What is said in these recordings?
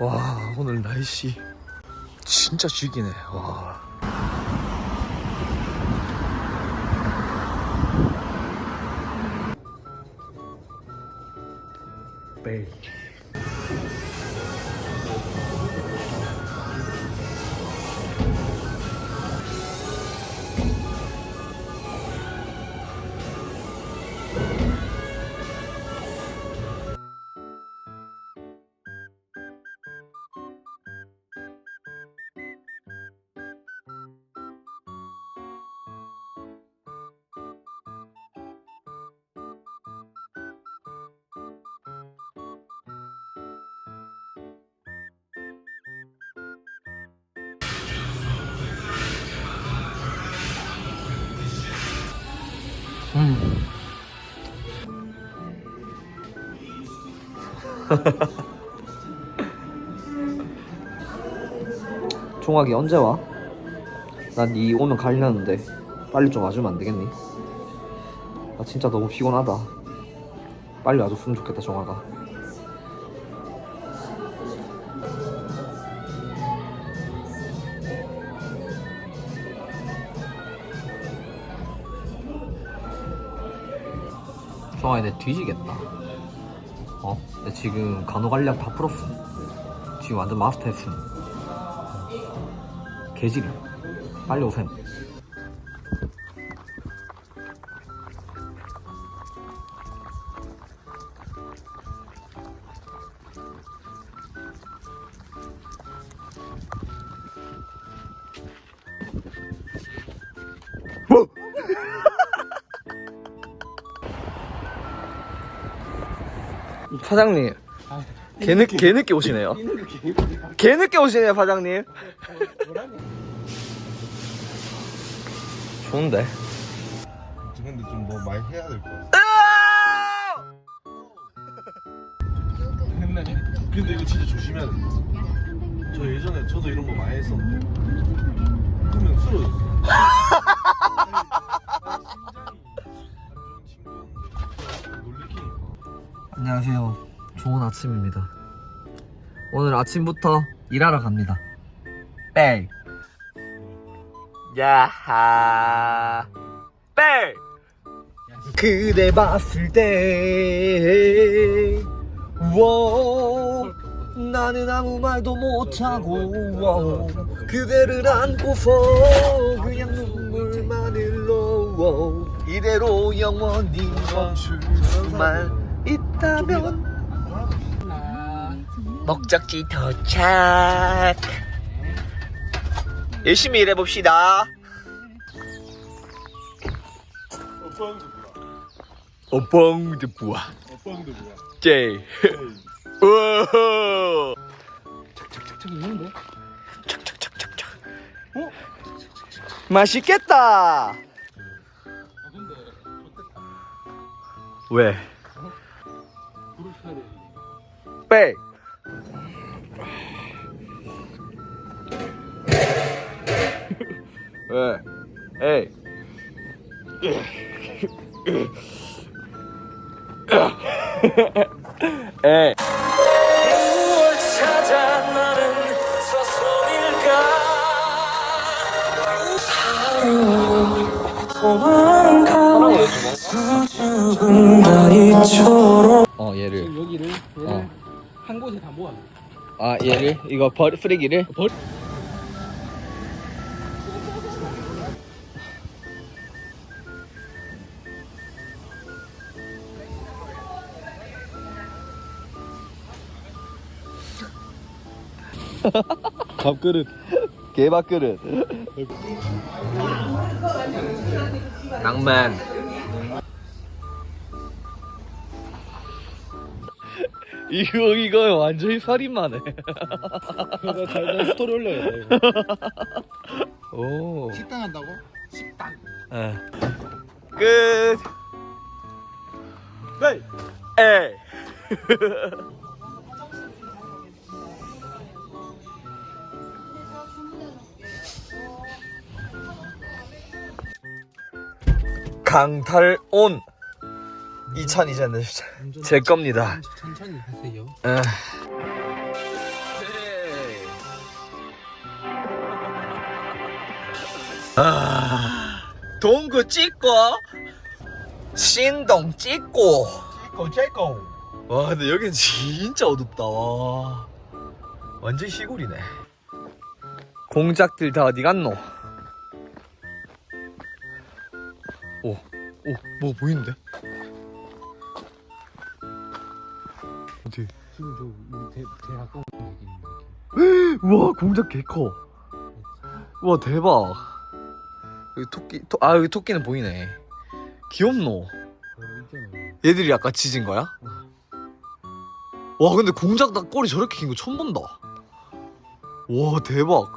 와 오늘 날씨 진짜 죽이네. 와. 베이 음. 종학이 언제 와? 난니 오면 가려는데 빨리 좀 와주면 안 되겠니? 나 진짜 너무 피곤하다. 빨리 와줬으면 좋겠다 종학아. 종학이 내 뒤지겠다. 어? 내 지금 간호 관리학 다 풀었음. 지금 완전 마스터 했음. 개질이. 빨리 오셈. 사장님. 개늦, 개늦게 오시네요. 개늦게 오시네요, 사장님. 좋은데. 근데 좀 뭐 많이 해야 될 것 같아. 근데, 근데 이거 진짜 조심해야 돼. 저 예전에 저도 이런 거 많이 했었는데. 그러면 쓰러졌어. 안녕하세요. 좋은 아침입니다. 오늘 아침부터 일하러 갑니다. 뺄. 야하. 뺄. 그대 봤을 때, 워, 나는 아무 말도 못하고, 워, 그대를 안고서 그냥 눈물만 흘러, 워, 이대로 영원히 멈출만 있다면 목적지 도착 열심히 일해봅시다 어뻥드 부아 어빵도 뭐야? 제이 우후 착착착착 있는데? 착착착착착 어? 맛있겠다. 왜? 백 왜? 에이 에이 찾아 나는 어 얘를. 지금 여기를 얘를 어. 한 곳에 다 모아. 아 얘를? 이거 버 쓰레기를? 버- 밥그릇. 개밥그릇. 낭만 이거 이거 완전히 살인마네 나 스토리 올려야 돼. 이거. 오 식당 한다고? 식당. 예. 끝 네. 에이 강탈온 2000 이제는 제 겁니다. 천천히 아, 동구 찍고 신동 찍고 제거 제거 와 근데 여긴 진짜 어둡다 와 완전 시골이네 공작들 다 어디 갔노? 오, 오, 뭐 보이는데? 어디? 지금 저 우리 대, 제일 가까운 얘기 우와 공작 개커 우와 대박 여기 토끼 토, 아 여기 토끼는 보이네 귀엽노 어, 있잖아요. 얘들이 아까 짖은 거야? 와 근데 공작 나 꼬리 저렇게 긴 거 처음 본다 와 대박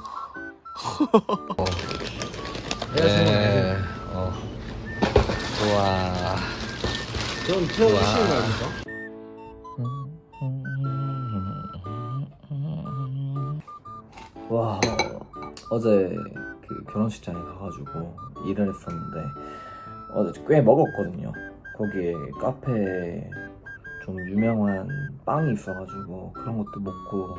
네. 어. 우와 전 태워주시는 거 아닙니까? 어제 그 결혼식장에 가가지고 일을 했었는데 어제 꽤 먹었거든요. 거기에 카페에 좀 유명한 빵이 있어가지고 그런 것도 먹고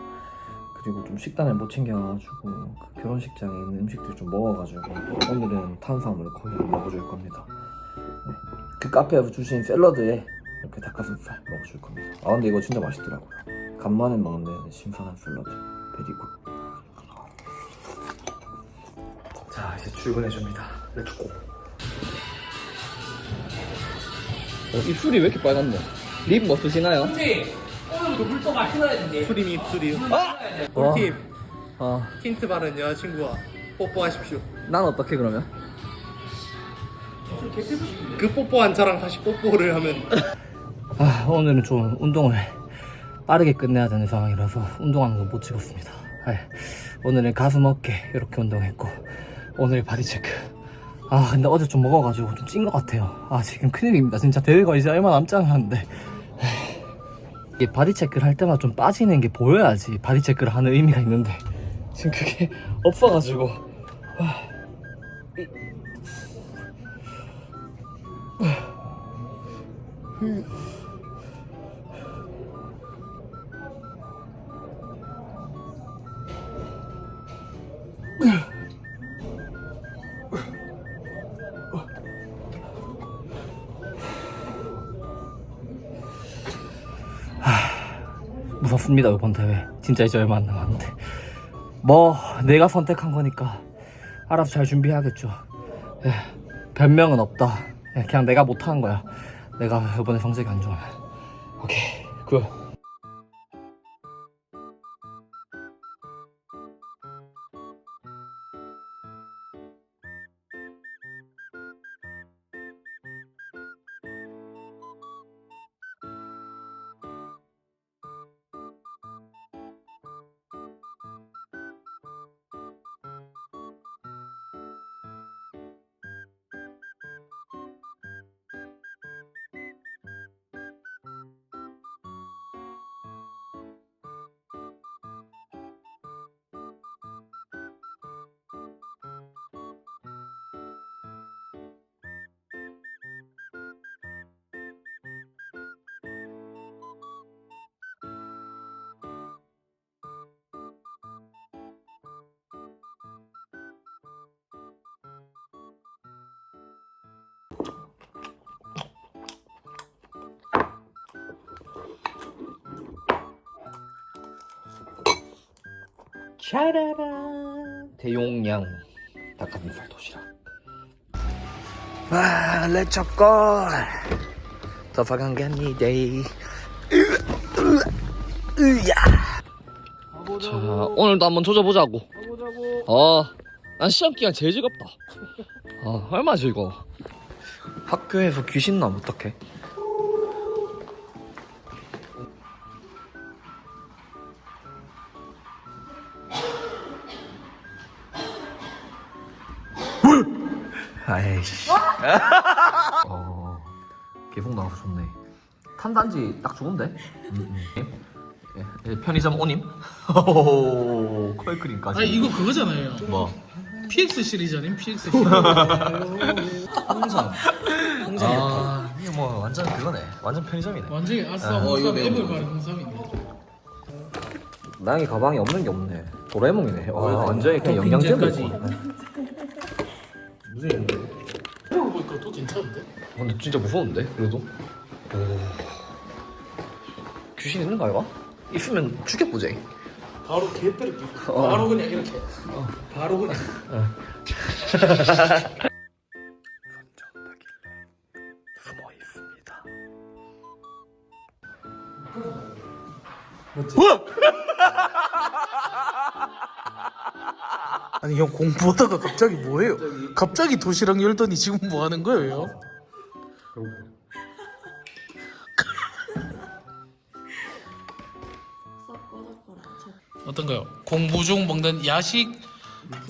그리고 좀 식단을 못 챙겨가지고 그 결혼식장에 있는 음식들 좀 먹어가지고 오늘은 탄수화물을 거의 안 먹어줄 겁니다. 네. 그 카페에서 주신 샐러드에 이렇게 닭가슴살 먹어줄 겁니다. 아 근데 이거 진짜 맛있더라고요. 간만에 먹는데 신선한 샐러드 베리굿. 이제 출근해 줍니다. 렛츠고. 어, 입술이 왜 이렇게 빨갛노? 립 뭐 쓰시나요? 오늘부터 물도 마시나야 된대. 수림 입술이요. 와. 꿀팁. 어, 틴트 바른 여자친구와 뽀뽀하십시오. 난 어떻게 그러면? 그 뽀뽀한 저랑 다시 뽀뽀를 하면 아 오늘은 좀 운동을 빠르게 끝내야 되는 상황이라서 운동하는 거 못 찍었습니다. 아, 오늘은 가슴 어깨 이렇게 운동했고 오늘 바디 체크. 아 근데 어제 좀 먹어가지고 좀 찐 것 같아요. 아 지금 큰일입니다. 진짜 대회가 이제 얼마 남지 않았는데 이게 바디 체크를 할 때마다 좀 빠지는 게 보여야지 바디 체크를 하는 의미가 있는데 지금 그게 없어가지고 무 섭습니다 이번 대회. 진짜 이제 얼마 안 남았는데. 뭐 내가 선택한 거니까 알아서 잘 준비해야겠죠. 예, 변명은 없다. 예, 그냥 내가 못한 거야. 내가 이번에 성적이 안 좋으면. 오케이 굿 짜라란 대용량 닭가슴살 도시락. 와 렛츠고 더 파간갑니다 으야. 자 오늘도 한번 조져보자고. 어난 시험 기간 제일 즐겁다. 아 얼마나 즐거워. 학교에서 귀신 나면 어떡해 아이씨 어 개봉 나와서 좋네 탄단지 딱 좋은데 음, 예, 예, 편의점 오님 콜크림까지 아니 이거 그거잖아요. 뭐 PX 시리즈 아닌 PX 시리즈. 홍삼. 홍삼. 아. 이게 뭐 완전 그거네. 완전 편의점이네. 완전히 아싸 어, 홍삼 애들 바른 홍삼이네. 나영이 가방에 없는 게 없네. 도라에몽이네. 와, 어, 완전히 그냥 공진제까지. 있고. 무 슨 얘기인데? 그러고 보니까 또 괜찮은데? 근데 진짜 무서운데 그래도. 오. 귀신 있는 거 아이가? 있으면 죽여보자. 바로 개 때릴게. 바로 그냥 이렇게. 바로 그냥. 숨어 있습니다. 아니 형 공부하다가 갑자기 뭐예요? 갑자기 도시락 열더니 지금 뭐 하는 거예요? 어떤가요? 공부 중 먹는 야식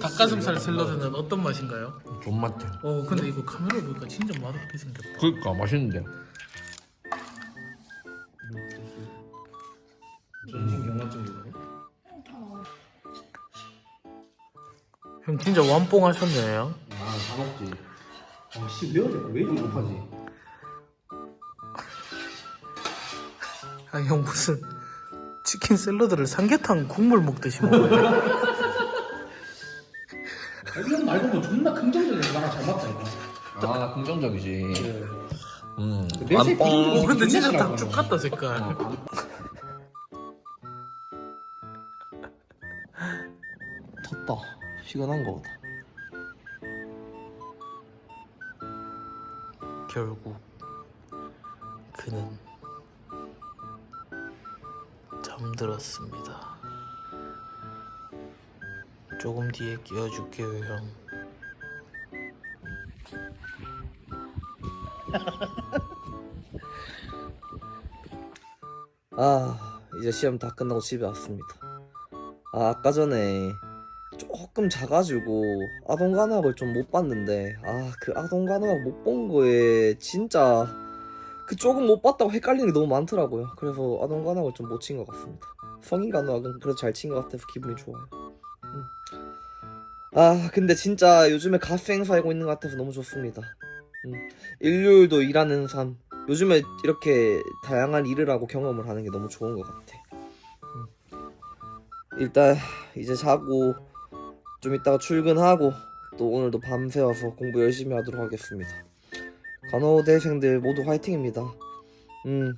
닭가슴살 샐러드는 어떤 맛인가요? 좀 맞대. 어 근데 이거 카메라 보니까 진짜 맛없게 생겼다. 그니까 맛있는데. 진짜 완뽕 하셨네요. 아 다 먹지. 아씨 매운데 왜 이렇게 못하지? 아니 형 무슨 치킨 샐러드를 삼계탕 국물 먹듯이 먹어요. 이런 말고 뭐 존나 긍정적인 나랑 잘 맞다 이거. 아 긍정적이지. 음. 내색 안뽕. 비중이 어, 근데 진짜 닭죽 같다 색깔. 덥다. 시원한 거 보다. 결국 그는 잠들었습니다. 조금 뒤에 깨워줄게요, 형. 아 이제 시험 다 끝나고 집에 왔습니다 아 아까 전에 조금 자가지고 아동 간호학을 좀 못 봤는데 아 그 아동 간호학 못 본 거에 진짜 그 조금 못 봤다고 헷갈리는 게 너무 많더라고요 그래서 아동 간호학을 좀 못 친 것 같습니다 성인 간호학은 그래도 잘 친 것 같아서 기분이 좋아요 음. 아 근데 진짜 요즘에 가수 행사하고 있는 것 같아서 너무 좋습니다 음. 일요일도 일하는 삶 요즘에 이렇게 다양한 일을 하고 경험을 하는 게 너무 좋은 것 같아. 음. 일단 이제 자고 좀 이따가 출근하고 또 오늘도 밤새워서 공부 열심히 하도록 하겠습니다. 간호대생들 모두 화이팅입니다. 음